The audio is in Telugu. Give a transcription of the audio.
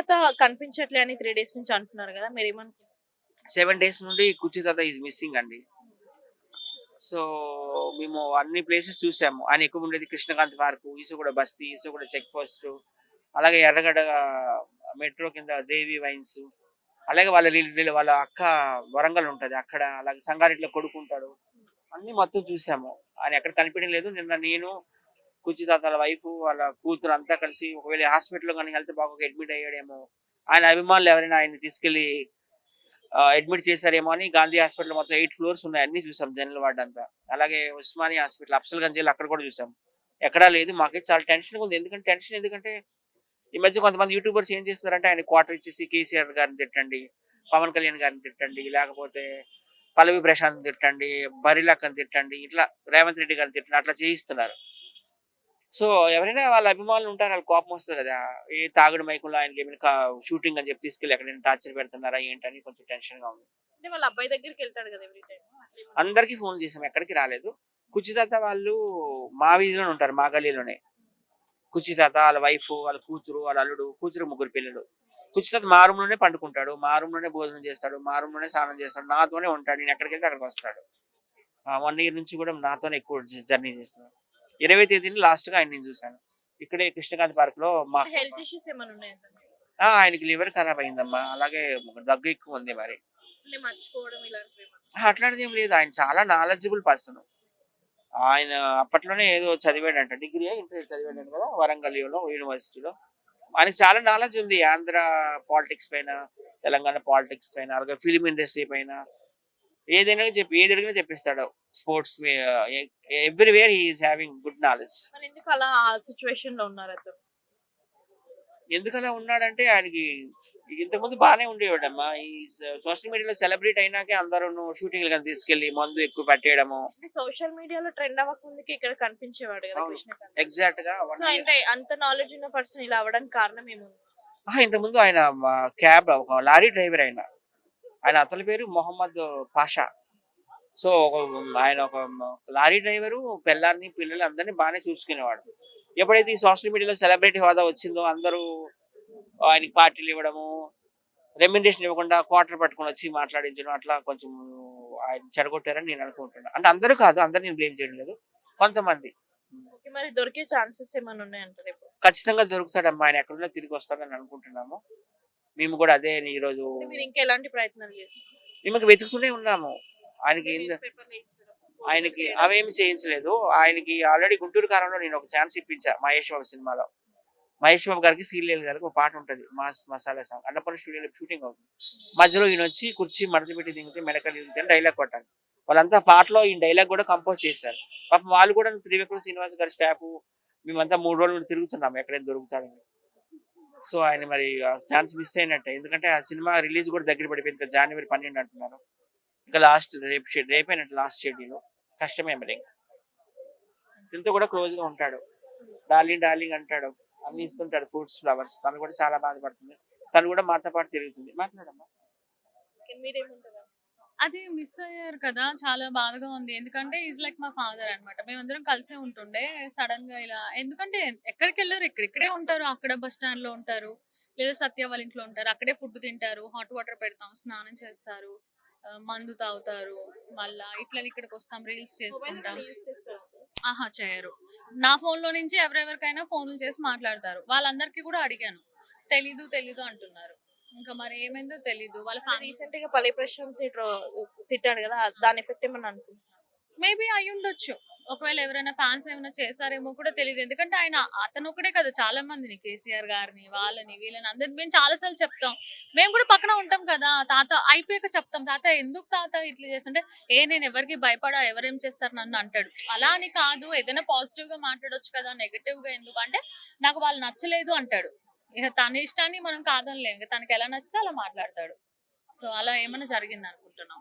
తాత కనిపించట్లే అని త్రీ డేస్ నుంచి అంటున్నారు కదా మీరు ఏమనుకుంటున్నారు సెవెన్ డేస్ నుండి కుర్చీ తాత ఈజ్ మిస్సింగ్ అండి. సో మేము అన్ని ప్లేసెస్ చూసాము. ఆయన ఎక్కువ ఉండేది కృష్ణకాంత్ పార్క్ ఈసుగూడ బస్తీ ఈసుగూడ చెక్ పోస్ట్ అలాగే ఎర్రగడ్డ మెట్రో కింద దేవి వైన్స్ అలాగే వాళ్ళ రిలే- వాళ్ళ అక్క వరంగల్ ఉంటది. అక్కడ అలాగే సంగారెడ్డిలో కొడుకుంటాడు. అన్ని మొత్తం చూసాము. ఆయన ఎక్కడ కనిపించలేదు నిన్న నేను కుర్చీ తాతల వైఫ్ వాళ్ళ కూతురు అంతా కలిసి ఒకవేళ హాస్పిటల్లో కానీ హెల్త్ బాగా అడ్మిట్ అయ్యాడేమో ఆయన అభిమానులు ఎవరైనా ఆయన తీసుకెళ్ళి అడ్మిట్ చేశారేమో అని గాంధీ హాస్పిటల్ మొత్తం ఎయిట్ ఫ్లోర్స్ ఉన్నాయి అన్ని చూసాం జనరల్ వార్డ్ అంతా. అలాగే ఉస్మానియా హాస్పిటల్ అఫ్సల్ గంజ్ అక్కడ కూడా చూసాం. ఎక్కడా లేదు మాకైతే చాలా టెన్షన్ ఉంది. ఎందుకంటే టెన్షన్ ఎందుకంటే ఈ మధ్య కొంతమంది యూట్యూబర్స్ ఏం చేస్తున్నారంటే ఆయన క్వార్టర్ ఇచ్చేసి కేసీఆర్ గారిని తిట్టండి పవన్ కళ్యాణ్ గారిని తిట్టండి లేకపోతే పల్లవి ప్రశాంత్ తిట్టండి బరిలక్కని తిట్టండి ఇట్లా రేవంత్ రెడ్డి గారిని తిట్టండి అట్లా చేయిస్తున్నారు. సో ఎవరైనా వాళ్ళ అభిమానులు ఉంటారు వాళ్ళ కోపం వస్తుంది కదా. ఏ తాగుడు మైకంలో ఆయనకి ఏమైనా షూటింగ్ అని చెప్పి తీసుకెళ్ళి ఎక్కడైనా టార్చర్ పెడుతున్నారా ఏంటని కొంచెం టెన్షన్గా ఉంది. అంటే వాళ్ళ అబ్బాయి దగ్గరికి వెళ్తాడు కదా ఎవ్రీ టైం అందరికి ఫోన్ చేసాం ఎక్కడికి రాలేదు. కుర్చీ తాత వాళ్ళు మా వీధిలోనే ఉంటారు మా గల్లీలోనే. కుర్చీ తాత వాళ్ళ వైఫ్ వాళ్ళ కూతురు వాళ్ళ అల్లుడు కూతురు ముగ్గురు పిల్లలు. కుర్చీ తాత మా room లోనే పండుకుంటాడు మా room లోనే భోజనం చేస్తాడు మా room లోనే స్నానం చేస్తాడు నాతోనే ఉంటాడు నేను ఎక్కడికి వెళ్తే అక్కడికి వస్తాడు. వన్ ఇయర్ నుంచి కూడా నాతోనే ఎక్కువ జర్నీ చేస్తున్నాడు. ఇరవై తేదీని లాస్ట్గా ఆయన చూశాను. ఇక్కడే కృష్ణకాంత్ పార్క్లో మా హెల్త్ ఇష్యూస్ ఏమైనా ఉన్నాయా ఆయనకి లివర్ ఖరాబ్ అయిందమ్మా. అలాగే దగ్గు ఎక్కువ ఉంది మరి. అట్లాంటిది ఏం లేదు. ఆయన చాలా నాలెడ్జబుల్ పర్సన్ ఆయన అప్పట్లోనే ఏదో చదివాడంట. డిగ్రీ ఇంటర్ చదివాడంట కదా వరంగల్లో యూనివర్సిటీలో ఆయనకి చాలా నాలెడ్జ్ ఉంది. ఆంధ్ర పాలిటిక్స్ పైన తెలంగాణ పాలిటిక్స్ పైన అలాగే ఫిలిం ఇండస్ట్రీ పైన ఏదైనా చెప్పి ఏది అడిగినా చెప్పిస్తాడు sports everywhere he is having good knowledge. ఎందుకు అలా ఆ సిచ్యువేషన్లో ఉన్నారు అతను? ఎందుకు అలా ఉన్నాడంటే ఆయనకి ఇంతకుముందు బాగానే ఉండేవాడమ్మా. ఈ సోషల్ మీడియాలో సెలబ్రేట్ అయినాకే అందరూ షూటింగ్లు కానీ తీసుకెళ్ళి మందు ఎక్కువ పెట్టేయడము. సోషల్ మీడియాలో ట్రెండ్ అవ్వకముందుకి ఇక్కడ కనిపించేవాడు కదా ఎగ్జాక్ట్గా అంత నాలెడ్జ్ ఉన్న పర్సన్ ఇలా అవ్వడానికి కారణం ఏముంది? ఇంతకుముందు ఆయన క్యాబ్ లారీ డ్రైవర్ ఆయన ఆయన అతని పేరు మొహమ్మద్ పాషా. సో ఒక ఆయన ఒక లారీ డ్రైవరు పిల్లల్ని పిల్లలు అందరినీ బాగానే చూసుకునేవాడు. ఎప్పుడైతే ఈ సోషల్ మీడియాలో సెలబ్రిటీ హోదా వచ్చిందో అందరూ ఆయనకి పార్టీలు ఇవ్వడము రెమ్యునరేషన్ ఇవ్వకుండా క్వార్టర్ పట్టుకొని వచ్చి మాట్లాడించడం అట్లా కొంచెం ఆయన చెడగొట్టారని నేను అనుకుంటున్నాను అంటే అందరూ కాదు అందరు నేను బ్లేమ్ చేయడం లేదు. కొంతమంది. మరి దొరికే ఛాన్సెస్ ఏమైనా ఉన్నాయంటారు ఇప్పుడు? ఖచ్చితంగా దొరుకుతాడమ్మా. ఆయన ఎక్కడున్నా తిరిగి వస్తాడని అనుకుంటున్నాము. మేము కూడా అదే ఈ రోజు అంటే మీరు ఇంకా ఎలాంటి ప్రయత్నాలు చేస్తారు మేము వెతుకుతూనే ఉన్నాము. ఆయనకి ఆయనకి అవేమి చేయించలేదు. ఆయనకి ఆల్రెడీ గుంటూరు కాలంలో నేను ఒక ఛాన్స్ ఇప్పించా మహేష్ బాబు సినిమాలో. మహేష్ బాబు గారికి సీరియల్ గారికి ఒక పాట ఉంటది మాస్ మసాలా సాంగ్. అన్నపల్లి స్టూడియోలో షూటింగ్ అవుతుంది. మధ్యలో ఈయన వచ్చి కుర్చీ మడత పెట్టి దిగితే మెడకలు దిగితే అని డైలాగ్ కొట్టాలి వాళ్ళంతా పాటలో ఈ డైలాగ్ కూడా కంపోజ్ చేశారు. పాపం వాళ్ళు కూడా త్రివిక్రమ్ శ్రీనివాస్ గారి స్టాఫ్ మేమంతా మూడు రోజులు తిరుగుతున్నాం ఎక్కడైనా దొరుకుతాడని. సో ఆయన మరి ఛాన్స్ మిస్ అయినట్టే. ఎందుకంటే ఆ సినిమా రిలీజ్ కూడా దగ్గర పడిపోయింది ఇంకా జనవరి పన్నెండు అంటున్నారు. ఇంకా లాస్ట్ రేపు షెడ్ రేపైనట్టు లాస్ట్ షెడ్యూల్. కష్టమే మరి ఇంకా. దీంతో కూడా క్లోజ్గా ఉంటాడు. డార్లింగ్ డార్లింగ్ అంటాడు. అన్ని ఇస్తుంటాడు ఫ్రూట్స్ ఫ్లవర్స్. తను కూడా చాలా బాధపడుతుంది. తను కూడా మాతో పాటు తిరుగుతుంది. మాట్లాడమ్మా. అది మిస్ అయ్యారు కదా! చాలా బాధగా ఉంది. ఎందుకంటే ఈజ్ లైక్ మా ఫాదర్ అనమాట మేమందరం కలిసే ఉంటుండే సడన్గా ఇలా. ఎందుకంటే ఎక్కడికి వెళ్ళారు ఇక్కడిక్కడే ఉంటారు. అక్కడ బస్ స్టాండ్లో ఉంటారు. లేదా సత్య వాళ్ళ ఇంట్లో ఉంటారు. అక్కడే ఫుడ్ తింటారు. హాట్ వాటర్ పెడతాం. స్నానం చేస్తారు. మందు తాగుతారు. మళ్ళా ఇట్లా ఇక్కడికి వస్తాం. రీల్స్ చేసుకుంటాం. ఆహా చేయరు. నా ఫోన్లో నుంచి ఎవరెవరికైనా ఫోన్లు చేసి మాట్లాడతారు. వాళ్ళందరికీ కూడా అడిగాను. తెలీదు తెలీదు అంటున్నారు. ఇంకా మరి ఏమైందో తెలీదు. వాళ్ళ ఫ్యామిలీ రీసెంట్గా పల్లె ప్రశాంత్ తిట్ట- తిట్టాడు కదా దాని ఎఫెక్ట్ ఏమన్నా అనుకుంటున్నారు మేబీ అయి ఉండొచ్చు. ఒకవేళ ఎవరైనా ఫ్యాన్స్ ఏమైనా చేశారేమో కూడా తెలియదు ఎందుకంటే ఆయన అతను ఒకడే కదా చాలా మందిని కేసీఆర్ గారిని వాళ్ళని వీళ్ళని అందరిని మేము చాలా సార్లు చెప్తాం. మేము కూడా పక్కన ఉంటాం కదా తాత అయిపోయాక చెప్తాం. తాత ఎందుకు తాత ఇట్లా చేస్తుంటే ఏ నేను ఎవరికి భయపడా ఎవరేం చేస్తారు నన్ను అంటాడు. అలా అని కాదు. ఏదైనా పాజిటివ్గా మాట్లాడొచ్చు కదా నెగటివ్గా ఎందుకు? అంటే నాకు వాళ్ళు నచ్చలేదు అంటాడు. ఇక తన ఇష్టాన్ని మనం కాదనలేము ఇక తనకి ఎలా నచ్చితే అలా మాట్లాడతాడు. సో అలా ఏమైనా జరిగింది అనుకుంటున్నాం